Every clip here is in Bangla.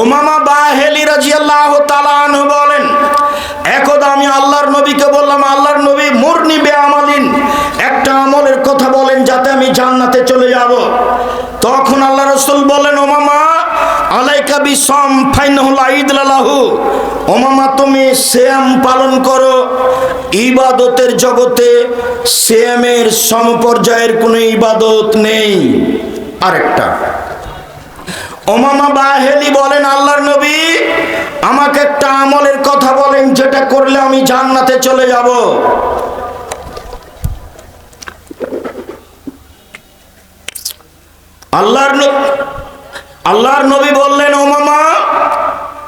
ওমামা বাহেলি রাজিয়াল্লাহ তালান বলেন, একদা আমি আল্লাহর নবীকে বললাম, আল্লাহর নবী মুরনি বে আমালিন একটা আমলের কথা বলেন যাতে আমি জান্নাতে চলে যাব। তখন আল্লাহ রসুল বলেন ওমামা আলাইকা বিসম ফাইনহুল লালাহু। ওমামা তুমি শ্যাম পালন করো। ইবাদতের জগতে শ্যামের সমপর্যায়ের কোনো ইবাদত নেই। আরেকটা। ওমামা বাহেলি বলেন, আল্লাহর নবী, আমাকে একটা আমলের কথা বলেন, যেটা করলে আমি জান্নাতে চলে যাব। আল্লাহর আল্লাহর নবী বললেন, ওমামা,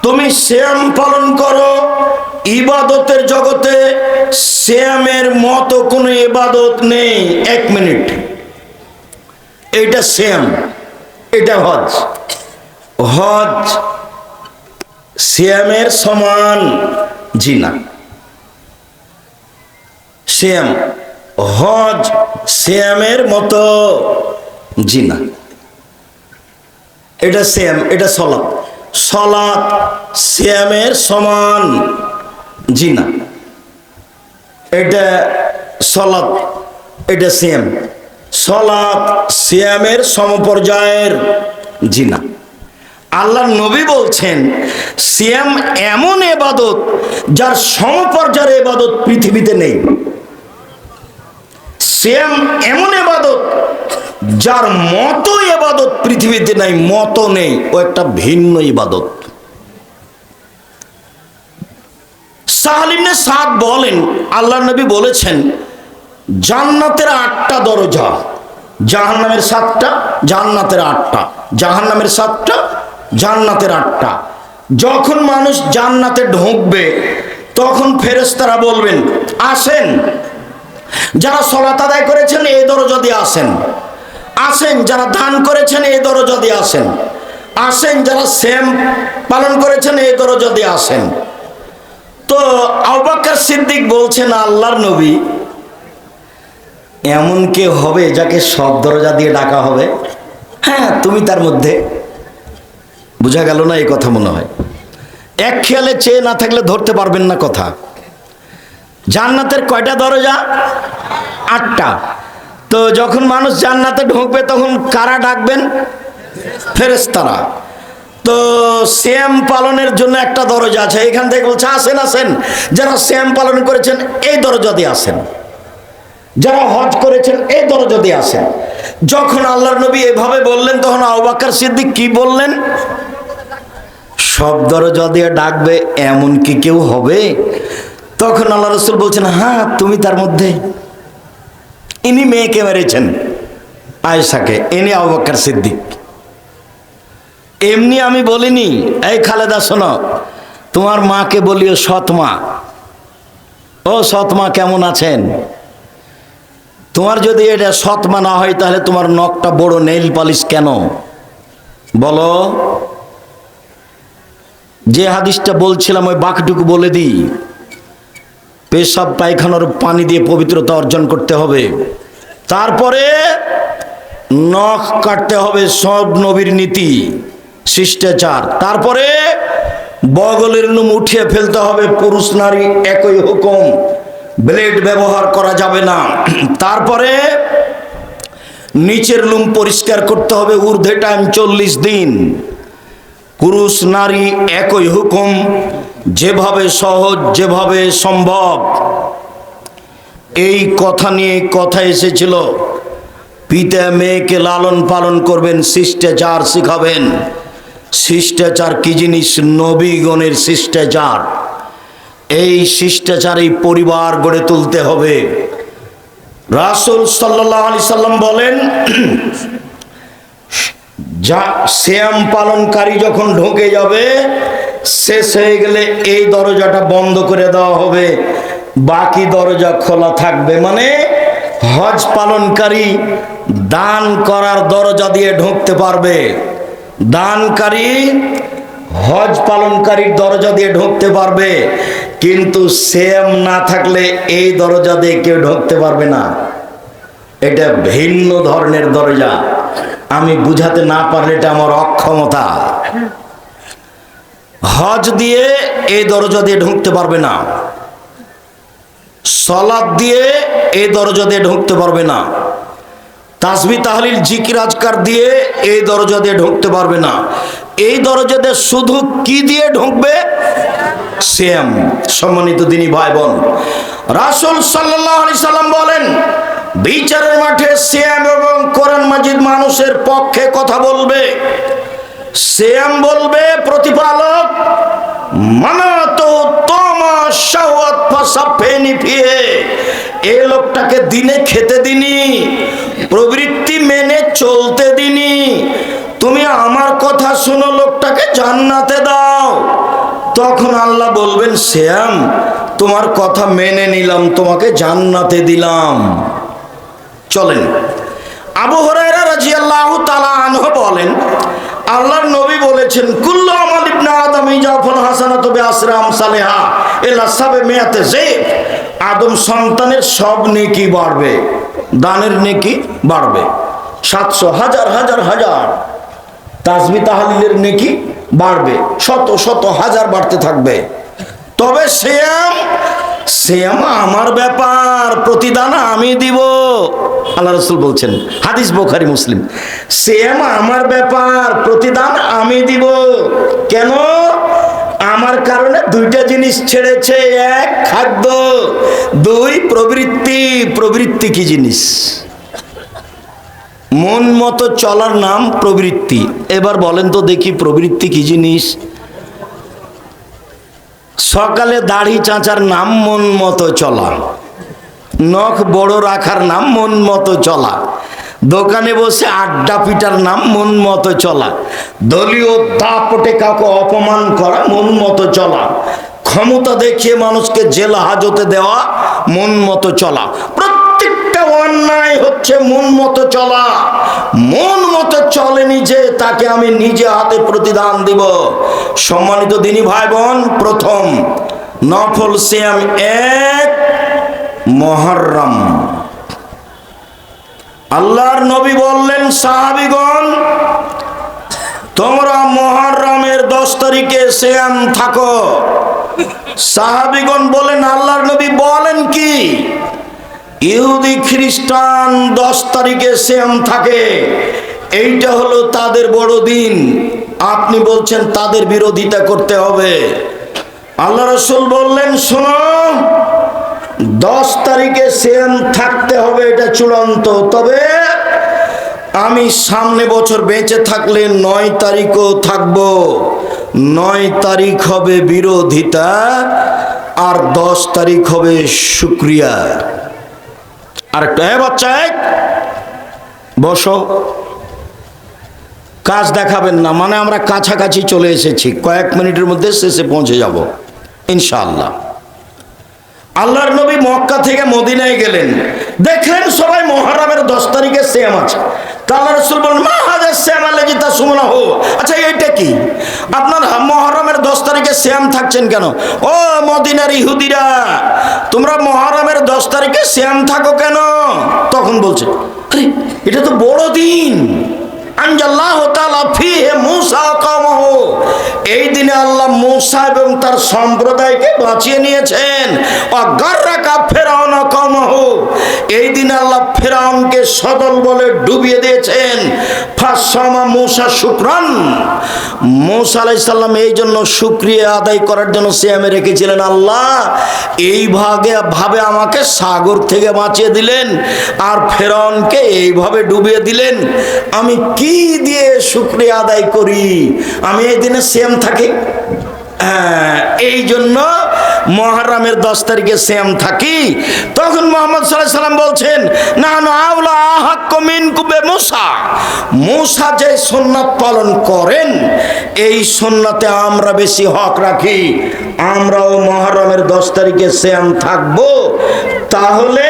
তুমি শ্যাম পালন করো, ইবাদতের জগতে শ্যামের মতো কোনো ইবাদত নেই। এক মিনিট। এইটা শ্যাম, এটা হজ। হজ শ্যামের সমান জিনা। শ্যাম হজ শ্যামের মতো জিনা। এটা শ্যাম এটা সলাৎ। সলাৎ শ্যামের সমান জিনা। এটা সলাৎ, এটা শ্যাম সলাৎ শ্যামের সমপর্যায়ের জিনা। আল্লাহ নবী বলছেন শ্যাম এমন এবাদত যার সমপর্যায়ের এবাদত পৃথিবীতে নেই। শ্যাম এমন এবাদত যার মতো এবাদত পৃথিবীতে নাই, মতো নেই, ও একটা ভিন্ন ইবাদত। সাহালিমনে সাদ বলেন আল্লাহ নবী বলেছেন, জান্নাতের আটটা দরজা, জাহান্নামের সাতটা, জান্নাতের আটটা, জাহান্নামের সাতটা জান্নাতের আটটা। যখন মানুষ জান্নাতে ঢুকবে, তখন ফেরেশতারা বলবেন, আসেন। যারা সলাত আদায় করেছেন এই দরজা দিয়ে আসেন। আসেন, যারা দান করেছেন এই দরজা দিয়ে আসেন। আসেন, যারা সেম পালন করেছেন এই দরজা দিয়ে আসেন। তো আবাকার সিদ্দিক বলছেন, আল্লাহর নবী, এমন কে হবে যাকে সব দরজা দিয়ে ডাকা হবে? হ্যাঁ তুমি তার মধ্যে। বোঝা গেল না এই কথা মনে হয়। এক খেয়ালে চেয়ে না থাকলে ধরতে পারবেন না কথা। জান্নাতের কয়টা দরজা? আটটা। তো যখন মানুষ জান্নাতে ঢুকবে, তখন কারা ডাকবেন? ফেরেস্তারা তো শ্যাম পালনের জন্য একটা দরজা আছে। এখান থেকে বলছে, আসেন আসেন। যারা শ্যাম পালন করেছেন, এই দরজা দিয়ে আসেন। যারা হজ করেছেন, এই দরজা দিয়ে আসেন। যখন আল্লাহর নবী এভাবে বললেন, তখন আবাক্কার সিদ্দিক কি বললেন? সব দরজা দিয়ে ডাকবে, এমন কি কেউ হবে? তখন আল্লাহ রসুল বলছেন হ্যাঁ তুমি তার মধ্যে? ইনি মেয়েকে মেরেছেন আয়েশাকে ইনি আবাক্কার সিদ্দিক। এমনি আমি বলিনি, এই খালেদা, শোনো, তোমার মাকে বলিও সৎ মা। ও সৎ মা কেমন আছেন? তোমার যদি এটা সৎ মা না হয়, তাহলে তোমার নখটা বড়, নেইল পালিশ কেন? বলো। যে হাদিসটা বলছিলাম, ওই বাকিটুকু বলে দিই। পেশাব পায়খানার পানি দিয়ে পবিত্রতা অর্জন করতে হবে। তারপরে নখ কাটতে হবে সব নবীর নীতি, শিষ্টাচার। তারপরে বগলের নুম উঠিয়ে ফেলতে হবে, পুরুষ নারী একই হুকুম, ব্লেড ব্যবহার করা যাবে না। তারপরে নিচের লুম পরিষ্কার করতে হবে, ঊর্ধ্বে টাইম চল্লিশ দিন। পুরুষ, নারী একই হুকুম, যেভাবে সহজ, যেভাবে সম্ভব। এই কথা নিয়ে কথা এসেছিল। পিতা মেয়েকে লালন পালন করবেন, শিষ্টাচার শিখাবেন। শিষ্টাচার কি জিনিস? নবীগণের শিষ্টাচার। এই শিষ্টাচার এই পরিবার গড়ে তুলতে হবে। রাসুল সাল্লাহ আলি সাল্লাম বলেন যা শ্যাম পালনকারী যখন ঢুকে যাবে, শেষ হয়ে গেলে এই দরজাটা বন্ধ করে দেওয়া হবে। বাকি দরজা খোলা থাকবে মানে হজ পালনকারী দান করার দরজা দিয়ে ঢুকতে পারবে। দানকারী হজ পালনকারীর দরজা দিয়ে ঢুকতে পারবে। কিন্তু সেম না থাকলে এই দরজা দিয়ে কেউ ঢুকতে পারবে না। এটা ভিন্ন ধরনের দরজা। আমি বুঝাতে না পারলে এটা আমার অক্ষমতা। হজ দিয়ে এই দরজা দিয়ে ঢুকতে পারবে না। সলাদ দিয়ে এই দরজা দিয়ে ঢুকতে পারবে না। তাসবি, তাহলিল, জিকির, আজকার দিয়ে এই দরজা দিয়ে ঢুকতে পারবে না। এই দরজা দিয়ে শুধু কি দিয়ে ঢুকবে? শ্যাম সম্মানিত দিনী ভাই বোন, রাসুল সাল্লাহ আলি সাল্লাম বলেন বিচারের মাঠে শ্যাম এবং কোরআন মাজিদ মানুষের পক্ষে কথা বলবে। শ্যাম বলবে, প্রতিপালক এই লোকটাকে দিনে খেতে প্রবৃত্তি মেনে চলতে দিনি। তুমি আমার কথা শুনো, লোকটাকে জান্নাতে দাও। তখন আল্লাহ বলবেন শ্যাম তোমার কথা মেনে নিলাম, তোমাকে জান্নাতে দিলাম। চলেন। আবু হরাইরা রাদিয়াল্লাহু তাআলা আনহু বলেন, আল্লাহর নবী বলেছেন আদম সালেহা সাবে মিয়াতে আদম সন্তানের সব নেকি বাড়বে, দানের নেকি বাড়বে। সাতশো হাজার হাজার হাজার তাজবি তাহালিলের নেকি বাড়বে, শত শত হাজার বাড়তে থাকবে। তবে শ্যাম শ্যাম আমার ব্যাপার, প্রতিদান আমি দিব। আল্লাহ রসুল বলছেন, হাদিস বোখারি, মুসলিম। শ্যাম আমার ব্যাপার, প্রতিদান আমি দিব। কেন? আমার কারণে দুইটা জিনিস ছেড়েছে, এক খাদ্য, দুই প্রবৃত্তি। প্রবৃত্তি কি জিনিস? মন মতো চলার নাম প্রবৃত্তি। এবার বলেন তো দেখি প্রবৃত্তি কি জিনিস? সকালে দাড়ি চাঁচার নাম মন মতো চলা। নখ বড় রাখার নাম মন মতো চলা। দোকানে বসে আড্ডা পিটার নাম মন মতো চলা। দলীয় দাপটে কাউকে অপমান করা মন মতো চলা। ক্ষমতা দেখিয়ে মানুষকে জেল হাজতে দেওয়া মন মতো চলা। প্রত্যেকটা অন্যায় হচ্ছে মন মতো চলা। মন মতো চলে যে তাকে আমি নিজে হাতে প্রতিদান দিব। সম্মানিত দিনী ভাই বোন, প্রথম নফল শ্যাম এক মহরম। আল্লাহর নবী বললেন, সাহাবিগণ, তোমরা মহরমের দশ তারিখে শ্যাম থাকো। সাহাবিগণ বলেন আল্লাহর নবী বলেন কি? ইহুদি খ্রিস্টান দশ তারিখে শ্যাম থাকে। এইটা হলো তাদের বড় দিন। আপনি বলছেন, তাদের বিরোধিতা করতে হবে। আল্লাহ রসুল বললেন, শোনো দশ তারিখে সেম থাকতে হবে, এটা চূড়ান্ত। তবে আমি সামনে বছর বেঁচে থাকলে নয় তারিখও থাকব। নয় তারিখ হবে বিরোধিতা, আর দশ তারিখ হবে শুক্রিয়া। আর একটা হ্যাঁ বাচ্চা, এক। বসো। কাজ দেখাবেন না মানে আমরা কাছাকাছি চলে এসেছি। কয়েক মিনিটের মধ্যে শেষে পৌঁছে যাব, ইনশাআল্লাহ। আল্লাহর নবী মক্কা থেকে মদিনায় গেলেন। দেখলেন সবাই মহারামের দশ তারিখে শ্যাম আছে। তা আল্লাহ রসুল বলেন মা হাজার শ্যাম আল্লাহ তা সুমনা হো আচ্ছা এইটা কি? আপনার মহরমের দশ তারিখে শ্যাম থাকছেন কেন? ও মদিনার ইহুদিরা, তোমরা মহরমের দশ তারিখে শ্যাম থাকো কেন? তখন বলছে, আরে, এটা তো বড় দিন আনজাল্লাহ তাআলা ফিহে মূসা এই দিনে আল্লাহ মূসা এবং তার সম্প্রদায়কে বাঁচিয়ে নিয়েছেন। অগাররাকা ফেরাউন কওমহু। এই দিনে আল্লাহ ফেরাউনকে সদল বলে ডুবিয়ে দিয়েছেন। ফাসমা মূসা শুকরান। মূসা এই জন্য শুকরিয়া আদায় করার জন্য সিয়ামে রেখেছিলেন, আল্লাহ, এই ভাগে ভাবে আমাকে সাগর থেকে বাঁচিয়ে দিলেন আর ফেরাউনকে এইভাবে ডুবিয়ে দিলেন। আমি কি দিয়ে শুক্রিয়া আদায় করি। আমি এই দিনে সেম থাকি। হ্যাঁ, এই জন্য মহারামের দশ তারিখে সেম থাকি। তখন মোহাম্মদ সাল্লাহ সাল্লাম বলছেন না আউলা আহাক্ক মিন কুবে মুসা মুসা যে সুন্নাত পালন করেন এই সুন্নাতে আমরা বেশি হক রাখি। আমরাও মহারমের দশ তারিখে সেম থাকব। তাহলে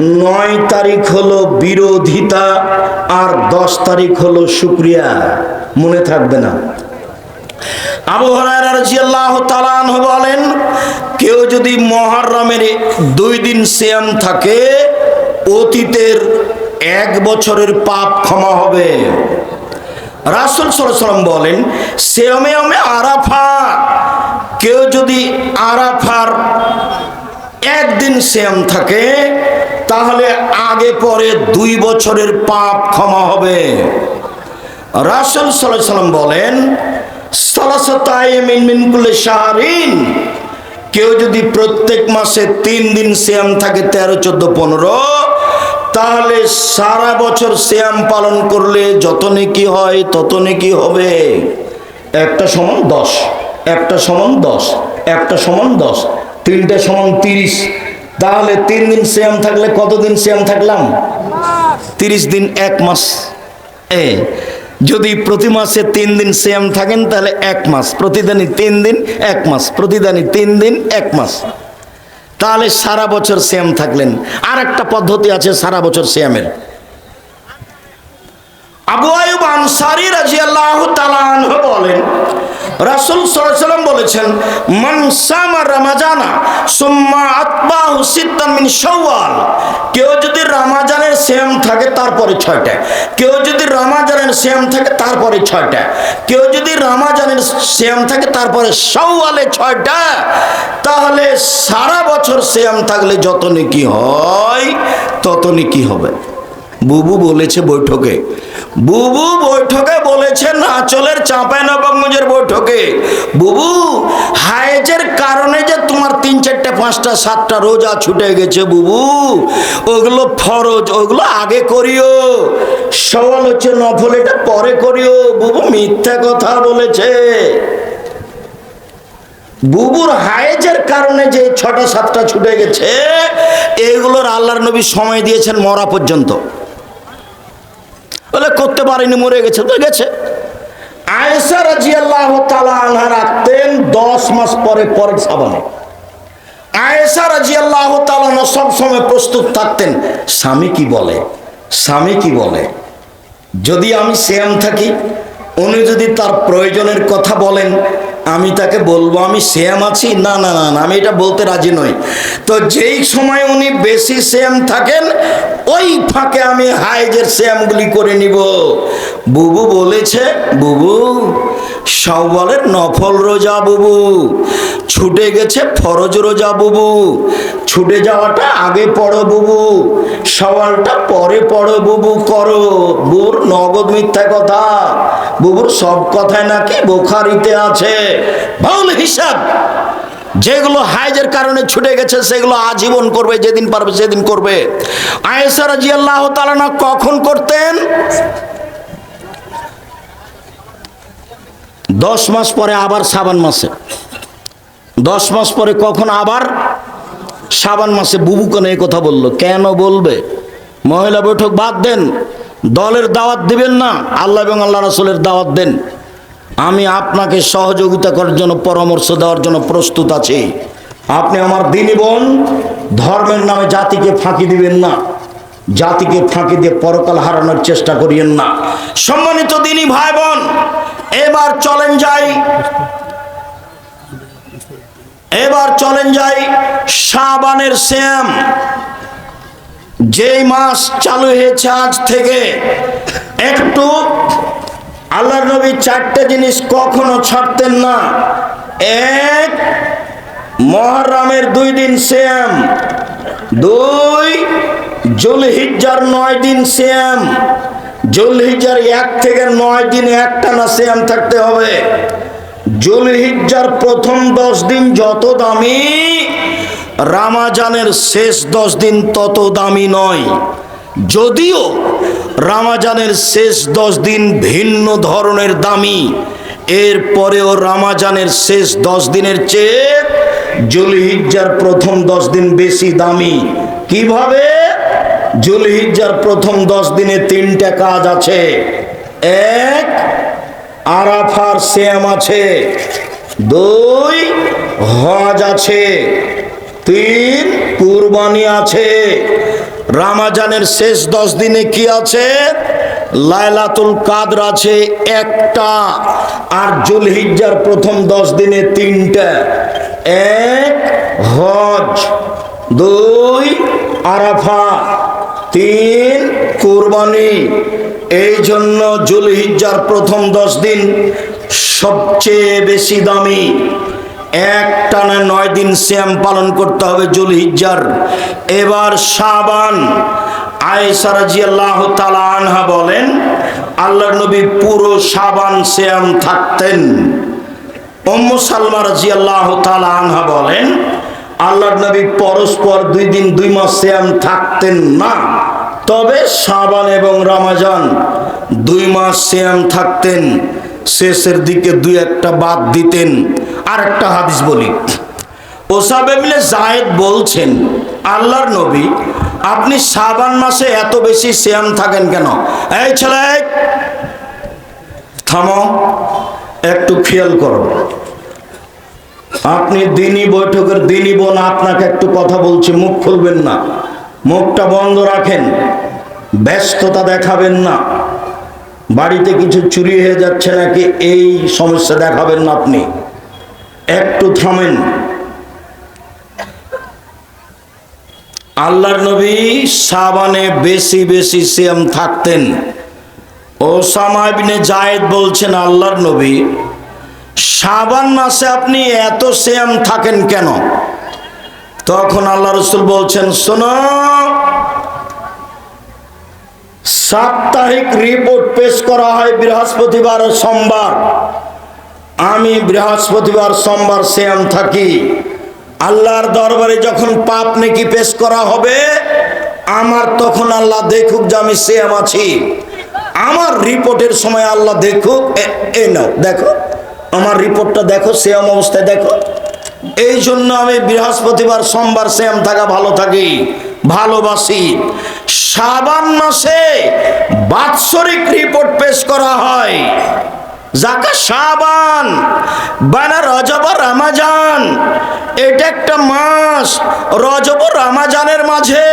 নয় তারিখ হলো বিরোধিতা আর দশ তারিখ হলো শুক্রিয়া। মনে থাকবে না। আবু হরাইরাহ তালান বলেন, কেউ যদি মহরমের দুই দিন শ্যাম থাকে, অতীতের এক বছরের পাপ ক্ষমা হবে। রাসুল সাল্লাম বলেন সেমে অমে আরাফা। কেউ যদি আরাফার একদিন শ্যাম থাকে, তাহলে আগে পরে দুই বছরের পাপ ক্ষমা হবে। রাসুল সাল্লাম বলেন কেউ যদি প্রত্যেক মাসে তিন দিন শ্যাম থাকে, তেরো, চোদ্দ, পনেরো, তাহলে সারা বছর শ্যাম পালন করলে যত নেকি হয় তত নেকি হবে। একটা সমান দশ, একটা সমান দশ, একটা সমান দশ তিনটা সমান তিরিশ। তাহলে তিন দিন শ্যাম থাকলে কতদিন শ্যাম থাকলাম? তিরিশ দিন, এক মাস। এ, যদি প্রতি মাসে তিন দিন শ্যাম থাকেন, তাহলে এক মাস। প্রতিদিনই তিন দিন, এক মাস। প্রতিদিনই তিন দিন, এক মাস। তাহলে সারা বছর শ্যাম থাকলেন। আর একটা পদ্ধতি আছে সারা বছর শ্যামের আবু আয়ুব আনসারি রাজিয়াল্লাহু তাআলা বলেন রাসূল সাল্লাম বলেছেন, মান সামা রমাজানা, সুম্মা আতবাহু সিত্তান মিন শাওয়াল। কেউ যদি রমাজানের শ্যাম থাকে, তারপরে ছয়টা। কেউ যদি রমাজানের শ্যাম থাকে, তারপরে ছয়টা। কেউ যদি রমাজানের শ্যাম থাকে, তারপরে শাওয়ালে ছয়টা। তাহলে সারা বছর শ্যাম থাকলে যত নেকি হয়, তত নেকি হবে। বুবু বলেছে বৈঠকে। বুবু বৈঠকে বলেছে নাচলের চাঁপাই নবাবগঞ্জের বৈঠকে। বুবু, হায়েজের কারণে যে তোমার তিন চারটা, পাঁচটা, সাতটা রোজা ছুটে গেছে বুবু, ওগুলো ফরজ, ওগুলো আগে করিও। সওয়াল হচ্ছে নফল, এটা পরে করিও। বুবু মিথ্যা কথা বলেছে। বুবুর হায়েজের কারণে যে ছটা, সাতটা ছুটে গেছে, এগুলোর আল্লাহর নবী সময় দিয়েছেন মরা পর্যন্ত। বলে, করতে পারেনি, মরে গেছে। তো গেছে। আয়েশা রাজিয়াল্লাহ তালা আনহা রাখতেন দশ মাস পরে পরের সাবানে। আয়েশা রাজিয়াল্লাহ তালানা সব সময় প্রস্তুত থাকতেন, স্বামী কি বলে? স্বামী কি বলে? যদি আমি শ্যাম থাকি, উনি যদি তার প্রয়োজনের কথা বলেন আমি তাকে বলব, আমি শ্যাম আছি? না না না আমি এটা বলতে রাজি নই। তো যেই সময় উনি বেশি শ্যাম থাকেন, ওই ফাঁকে আমি হাইজের শ্যামগুলি করে নিব। বুবু বলেছে, বুবু সওয়ালের নফল রোজা, বুবু। ছুটে গেছে ফরজ রোজা, বুবু। ছুটে যাওয়াটা আগে পড়ো, বুবু। সওয়ালটা পরে পড়ো, বুবু, করো। বুর নগদ মিথ্যা কথা। বুবুর সব কথাই নাকি বোখারিতে আছে। ভুল হিসাব। যেগুলো হাইজের কারণে ছুটে গেছে, সেগুলো আজীবন করবে, যেদিন পারবে সেদিন করবে। আয়েসা রাজিয়াল্লাহ তালানা কখন করতেন? দশ মাস পরে আবার সাবান মাসে। দশ মাস পরে কখন আবার সাবান মাসে বুবু কেন এই কথা বলল, কেন বলবে? মহিলা বৈঠক বাদ দেন, দলের দাওয়াত দিবেন না, আল্লাহ এবং আল্লাহ রাসুলের দাওয়াত দেন। আমি আপনাকে সহযোগিতা করার জন্য, পরামর্শ দেওয়ার জন্য প্রস্তুত আছি। আপনি আমার দিনী বোন, ধর্মের নামে জাতিকে ফাঁকি দিবেন না। জাতিকে ফাঁকি দিয়ে পরকাল হারানোর চেষ্টা করিয়েন না। সম্মানিত দিনী ভাই বোন, এবার চলেন যাই। এবার চলেন যাই শাবানের শ্যাম। যেই মাস চালু হয়েছে আজ থেকে, একটু আল্লাহর নবী চারটে জিনিস কখনো ছাড়তেন না। এক, মহরমের দুই দিন শ্যাম দুই, জুলহিজ্জার নয় দিন শ্যাম জুলহিজ্জার এক থেকে নয় দিন একটানা শ্যাম থাকতে হবে। জুলহিজ্জার প্রথম দশ দিন যত দামি, রামাজানের শেষ দশ দিন তত দামি নয়। যদিও রামাজানের শেষ দশ দিন ভিন্ন ধরনের দামি। এরপরেও রামাজানের শেষ দশ দিনের চেয়ে জুলহিজ্জার প্রথম দশ দিন বেশি দামি। কীভাবে? জুলহিজ্জার প্রথম দশ দিনে তিনটা কাজ আছে। এক, আরাফার শ্যাম আছে। দুই, হজ আছে। তিন, কুরবানি আছে। রামাজানের শেষ দশ দিনে কি আছে? লাইলাতুল কাদর আছে একটা আর জুলহিজ্জার প্রথম দশ দিনে তিনটা। এক, হজ। দুই, আরাফা। তিন, কুরবানি। এই জন্য জুলহিজ্জার প্রথম দশ দিন সবচেয়ে বেশি দামি। এক টানা নয় দিন শ্যাম পালন করতে হবে জুলহিজ্জার। এবার সাবান আয়েশা রাজিয়াল্লাহু তাআলা আনহা বলেন, আল্লাহর নবী পুরো সাবান শ্যাম থাকতেন। উম্মু সালমা রাদিয়াল্লাহু তাআলা আনহা বলেন, আল্লাহর নবী পরস্পর দুই দিন দুই মাস শ্যাম থাকতেন না। তবে শাবান এবং রমাজান দুই মাস শ্যাম থাকতেন। শেষের দিকে দুই একটা বাদ দিতেন। আর একটা হাদিস বলি। ওসাব ইবনে জায়েদ বলছেন, আল্লাহর নবী, আপনি সাবান মাসে এত বেশি শ্যাম থাকেন কেন? এই ছেলে, থামো, একটু খেয়াল করো। আপনি দিনই বৈঠকের দিনই বোন, আপনাকে একটু কথা বলছি, মুখ খুলবেন না। মুখটা বন্ধ রাখেন, ব্যস্ততা দেখাবেন না। বাড়িতে কিছু চুরি হয়ে যাচ্ছে নাকি এই সমস্যা দেখাবেন না আপনি। একটু থামেন। আল্লাহর নবী সাবানে বেশি বেশি সিয়াম থাকতেন। ওসামা ইবনে জায়েদ বলছেন, আল্লাহর নবী, সাবান মাসে আপনি এত শ্যাম থাকেন কেন? তখন আল্লাহ রসুল বলছেন, শোনো সাপ্তাহিক রিপোর্ট পেশ করা হয় বৃহস্পতিবার সোমবার। আমি বৃহস্পতিবার, সোমবার শ্যাম থাকি। আল্লাহর দরবারে যখন পাপ নাকি পেশ করা হবে, আমার তখন আল্লাহ দেখুক যে আমি শ্যাম আছি। আমার রিপোর্টের সময় আল্লাহ দেখুক এই নাও, দেখো। আমার রিপোর্টটা দেখো শ্যাম অবস্থায় দেখো। এই জন্য আমি বৃহস্পতিবার, সোমবার শ্যাম থাকা ভালো থাকি। ভালোবাসি। সাবান মাসে বাৎসরিক রিপোর্ট পেশ করা হয়। যাকে সাবান বানা রজব রামাজান। এটা একটা মাস রজব রামাজানের মাঝে।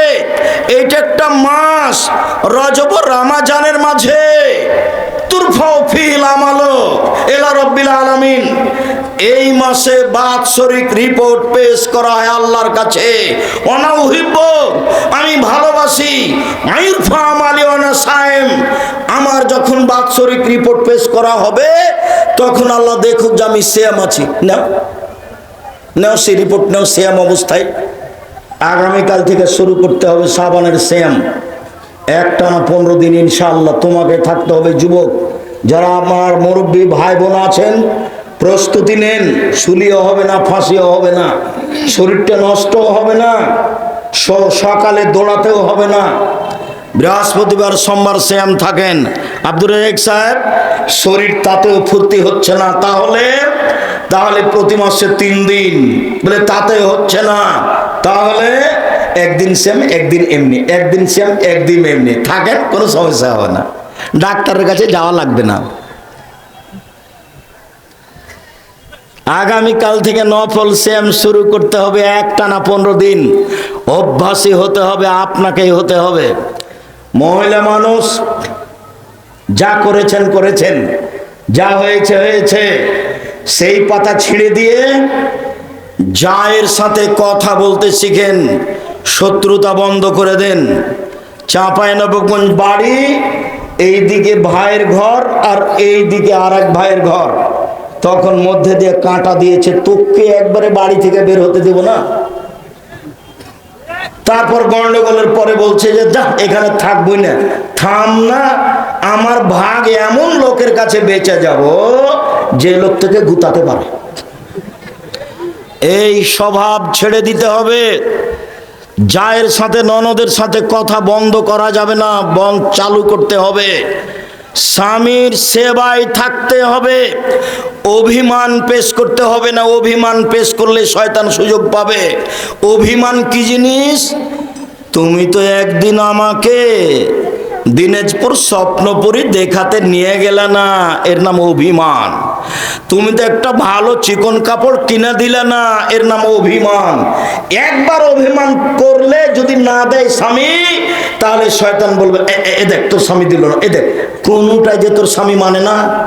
এটা একটা মাস রজব রামাজানের মাঝে। তুরফাও ফিল আমালো, এলা রব্বিল আলামিন। এই মাসে বাৎসরিক রিপোর্ট পেশ করা হয় আল্লাহর কাছে। অনাউহিব্য, আমি ভালোবাসি। আমার যখন বাৎসরিক রিপোর্ট পেশ করা হবে, তখন আল্লাহ দেখুক যে আমি শ্যাম আছি। না নাও সেই রিপোর্ট নাও শ্যাম অবস্থায়। আগামীকাল থেকে শুরু করতে হবে সাবানের শ্যাম একটা না পনেরো দিন ইনশাআল্লাহ তোমাকে থাকতে হবে যুবক। যারা আমার মুরব্বী ভাই বোন আছেন প্রস্তুতি নেন, শুলিও হবে না, ফাঁসিও হবে না, শরীরটা নষ্টও হবে না সকালে দৌড়াতেও হবে না। বৃহস্পতিবার, সোমবার শ্যাম থাকেন। আব্দুর রেক সাহেব, শরীর তাতেও ফুর্তি হচ্ছে না, তাহলে তাহলে প্রতি মাসে তিন দিন। বলে তাতে হচ্ছে না। তাহলে একদিন শ্যাম, একদিন এমনি। একদিন শ্যাম, একদিন এমনি। থাকেন, কোনো সমস্যা হবে না। ডাক্তারের কাছে যাওয়া লাগবে না। আগামীকাল থেকে নফল শ্যাম শুরু করতে হবে একটানা পনেরো দিন। অভ্যাসী হতে হবে, আপনাকেই হতে হবে। মহিলা মানুষ, যা করেছেন করেছেন। যা হয়েছে হয়েছে। সেই পাতা ছিঁড়ে দিয়ে জায়ের সাথে কথা বলতে শিখেন। শত্রুতা বন্ধ করে দেন। চাঁপাই নবগঞ্জ বাড়ি, এইদিকে ভাইয়ের ঘর আর এই দিকে আর এক ভাইয়ের ঘর। তখন মধ্যে দিয়ে কাঁটা দিয়েছে, তোকে একবারে বাড়ি থেকে বের হতে দেব না। তারপর গন্ডগোলের পরে বলছে যে, যা, এখানে থাকবই না। থাম না, আমার ভাগ এমন লোকের কাছে বেঁচে যাব যে লোক থেকে গুতাতে পারে। এই স্বভাব ছেড়ে দিতে হবে। জায়ের সাথে, ননদের সাথে কথা বন্ধ করা যাবে না বন্ধ চালু করতে হবে। স্বামীর সেবায় থাকতে হবে। অভিমান পেশ করতে হবে না, অভিমান পেশ করলে শয়তান সুযোগ পাবে। অভিমান কি জিনিস? তুমি তো একদিন আমাকে দিনাজপুর স্বপ্নপুরী দেখাতে নিয়ে গেলে না, এর নাম অভিমান। তুমি তো একটা ভালো চিকন কাপড় কিনে দিলে না, এর নাম অভিমান। একবার অভিমান করলে যদি না দেয় স্বামী, তাহলে শয়তান বলবে "এ- দেখ, তোর স্বামী দিল না, এ দেখ, কোনটাই যে তোর স্বামী মানে না?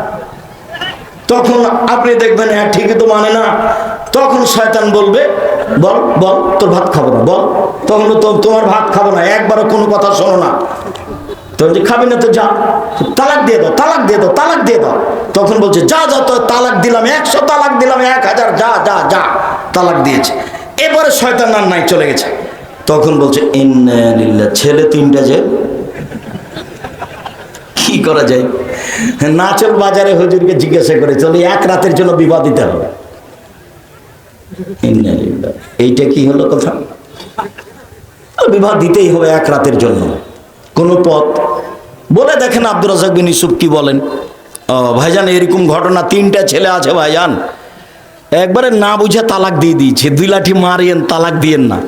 তখন আপনি দেখবেন হ্যাঁ ঠিকই তো মানে না। তখন শয়তান বলবে, বল বল, তোর ভাত খাব না, বল। তখন তো তোমার ভাত খাব না, একবারও কোনো কথা শোনো না। তখন খাবি না তো, যা। তালাক দিয়ে দাও, তালাক দিয়ে দাও, তালাক দিয়ে দাও। তখন বলছে, যা যা, তো তালাক দিলাম, একশো তালাক দিলাম, এক হাজার, যা যা যা। তালাক দিয়েছে। এবারে শয়তান আর নাই, চলে গেছে। তখন বলছে ছেলে তিনটা যে, কি করা যায়? নাচল বাজারে হুজুরকে জিজ্ঞাসা করে, চলে এক রাতের জন্য বিবাহ দিতে হবে। এইটা কি হলো কথা? বিবাহ দিতেই হবে এক রাতের জন্য। কোনো পথ বলে দেখেন আব্দুর রাজাক বিন ইউসুফ কি বলেন? ও, ভাইজান, এরকম ঘটনা তিনটা ছেলে আছে ভাইজান। একবারে না বুঝে তালাক দিয়ে দিয়েছে। দুই লাঠি মারিয়েন, তালাক দিয়েন না।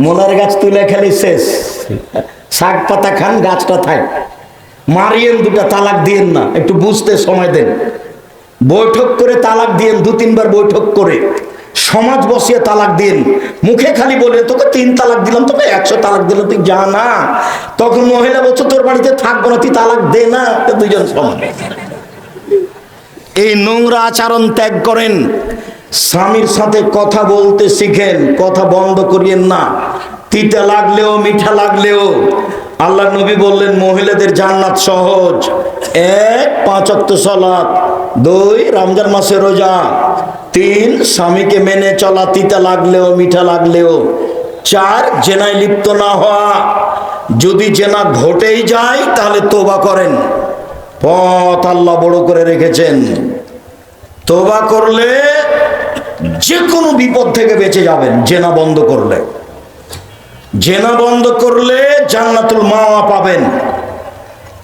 মোলার গাছ তুলে খালি শেষ। শাক পাতা খান, গাছটা থাক। মারিয়েন দুটা তালাক দিয়েন না। একটু বুঝতে সময় দেন। বৈঠক করে তালাক দিয়েন দু তিনবার বৈঠক করে। সমাজ বসিয়ে তালাক দিন। মুখে খালি বলে তোকে তিন তালাক দিলাম, তোকে একশো তালাক দিলাম, তুই যা না। তখন মহিলা বলছো, তোর বাড়িতে থাকব না, তুই তালাক দে না। দুইজন সমান। এই নোংরা আচরণ ত্যাগ করেন। স্বামীর সাথে কথা বলতে শিখেন, কথা বন্ধ করিয়েন না। তিতা লাগলেও, মিঠা লাগলেও। আল্লাহ নবী বললেন, মহিলাদের জান্নাত সহজ। এক পাঁচ অক্ত সলাৎ দুই, রমজান মাসে রোজা। তিন, স্বামীকে মেনে চলা, তিতা লাগলেও, মিঠা লাগলেও। চার, জেনায় লিপ্ত না হওয়া। যদি জেনা ঘটেই যায়, তাহলে তোবা করেন। পথ আল্লাহ বড় করে রেখেছেন। তোবা করলে যে কোনো বিপদ থেকে বেঁচে যাবেন, জেনা বন্ধ করলে। জেনা বন্ধ করলে জান্নাতুল মাওয়া পাবেন।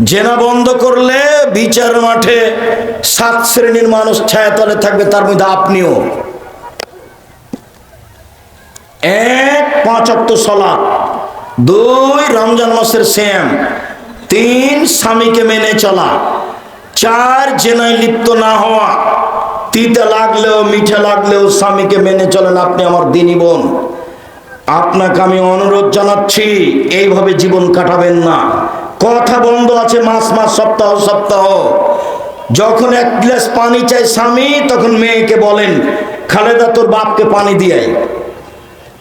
জেনা বন্ধ করলে বিচার মাঠে সাত শ্রেণির মানুষ ছায়াতলে থাকবে, তার মধ্যে আপনিও। এক, পাঁচ অক্ট সলা দুই, রমজান মাসের শ্যাম তিন, স্বামীকে মেনে চলা। চার, জেনায় লিপ্ত না হওয়া। তিতে লাগলেও, মিঠে লাগলেও স্বামীকে মেনে চলেন আপনি আমার দিনী বোন। আপনাকে আমি অনুরোধ জানাচ্ছি, এইভাবে জীবন কাটাবেন না। কথা বন্ধ আছে, মাস মাস, সপ্তাহ সপ্তাহ। যখন এক গ্লাস পানি চাই স্বামী, তখন মেয়েকে বলেন, খালেদা, তোর বাপকে পানি দিয়ে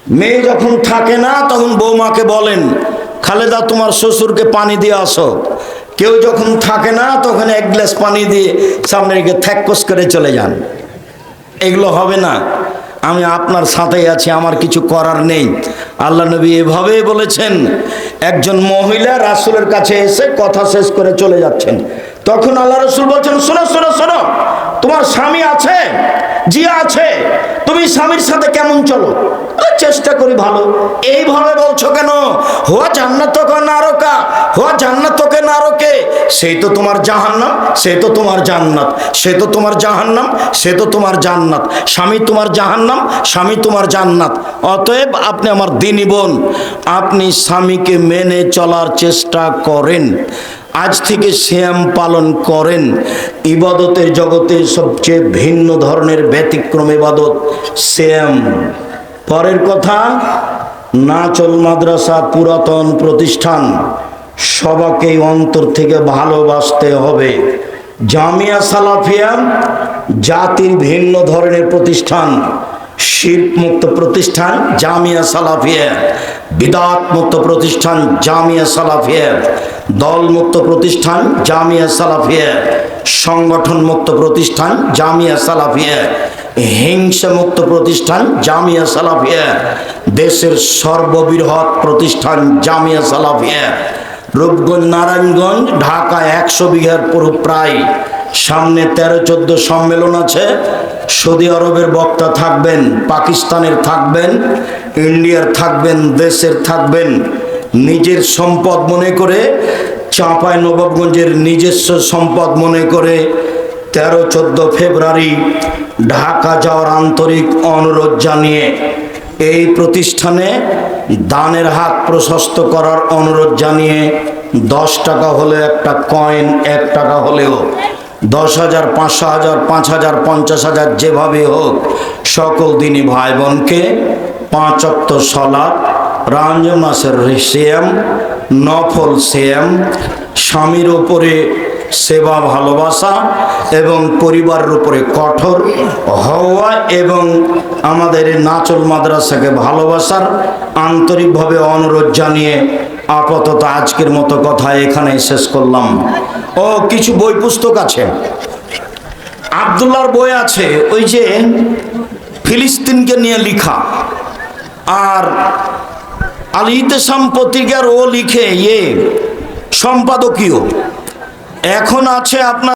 মেয়ে যখন থাকে না, তখন বৌমাকে বলেন, খালেদা, তোমার শ্বশুরকে পানি দিয়ে আসো। কেউ যখন থাকে না, তখন এক গ্লাস পানি দিয়ে সামনে থ্যাকস করে চলে যান। এগুলো হবে না। আমি আপনার সাথেই আছি, আমার কিছু করার নেই। আল্লাহ নবী এভাবে বলেছেন, একজন মহিলা রাসুলের কাছে এসে কথা শেষ করে চলে যাচ্ছেন। তখন আল্লাহ রসুল বলছেন, শোনো শোনো শোনো, তোমার স্বামী আছে? জি আছে? তুমি স্বামীর সাথে কেমন চলো? চেষ্টা করি ভালো। এইভাবে বলছো কেন? হোয়া জান্নাত নারকা, হোয়া জান্নাত নারকে। সেই তো তোমার জাহান্নাম, সে তো তোমার জান্নাত। সে তো তোমার জাহান্নাম, সে তো তোমার জান্নাত। স্বামী তোমার জাহান্নাম, স্বামী তোমার জান্নাত। অতএব আপনি আমার দিনী বোন, আপনি স্বামীকে মেনে চলার চেষ্টা করেন। আজ থেকে শ্যাম পালন করেন। ইবাদতের জগতে সবচেয়ে ভিন্ন ধরনের ব্যতিক্রম ইবাদত শ্যাম। পরের কথা, নাচল মাদ্রাসা পুরাতন প্রতিষ্ঠান। সবাকেই অন্তর থেকে ভালোবাসতে হবে। জামিয়া সালাফিয়া জাতির ভিন্ন ধরনের প্রতিষ্ঠান শিল্প মুক্ত প্রতিষ্ঠান জামিয়া সালাফিয়া বিদাত মুক্ত প্রতিষ্ঠান জামিয়া সালাফিয়া দল মুক্ত প্রতিষ্ঠান জামিয়া সালাফিয়া সংগঠন মুক্ত প্রতিষ্ঠান জামিয়া সালাফিয়া হিংসা মুক্ত প্রতিষ্ঠান জামিয়া সালাফিয়া, দেশের সর্ববৃহৎ প্রতিষ্ঠান জামিয়া সালাফিয়া। রূপগঞ্জ নারায়ণগঞ্জ ঢাকা একশো বিঘার পুরো প্রায়। সামনে তেরো চোদ্দ সম্মেলন আছে। সৌদি আরবের বক্তা থাকবেন, পাকিস্তানের থাকবেন, ইন্ডিয়ার থাকবেন, দেশের থাকবেন। নিজের সম্পদ মনে করে চাঁপায় নবাবগঞ্জের নিজস্ব সম্পদ মনে করে তেরো চোদ্দ ফেব্রুয়ারি ঢাকা যাওয়ার আন্তরিক অনুরোধ জানিয়ে এই প্রতিষ্ঠানে দানের হাত প্রশস্ত করার অনুরোধ জানিয়ে দশ টাকা হলে একটা কয়েন, এক টাকা হলেও দশ হাজার, পাঁচশো হাজার, পাঁচ হাজার, পঞ্চাশ হাজার যেভাবে হোক, সকল দিনই ভাই বোনকে পাঁচ অক্ত সলাপ রঞ্জন মাসের সেম নফল সেম স্বামীর উপরে সেবা, ভালোবাসা এবং পরিবারের উপরে কঠোর হওয়া এবং আমাদের নাচল মাদ্রাসাকে ভালোবাসার আন্তরিকভাবে অনুরোধ জানিয়ে আপাতত আজকের মতো কথা এখানে শেষ করলাম। ও, কিছু বই পুস্তক আছে? আবদুল্লার বই আছে, ওই যে ফিলিস্তিনকে নিয়ে লিখা। আর আল ইতেসাম পত্রিকার ও লিখে ইয়ে সম্পাদকীয়। এখন আছে আপনার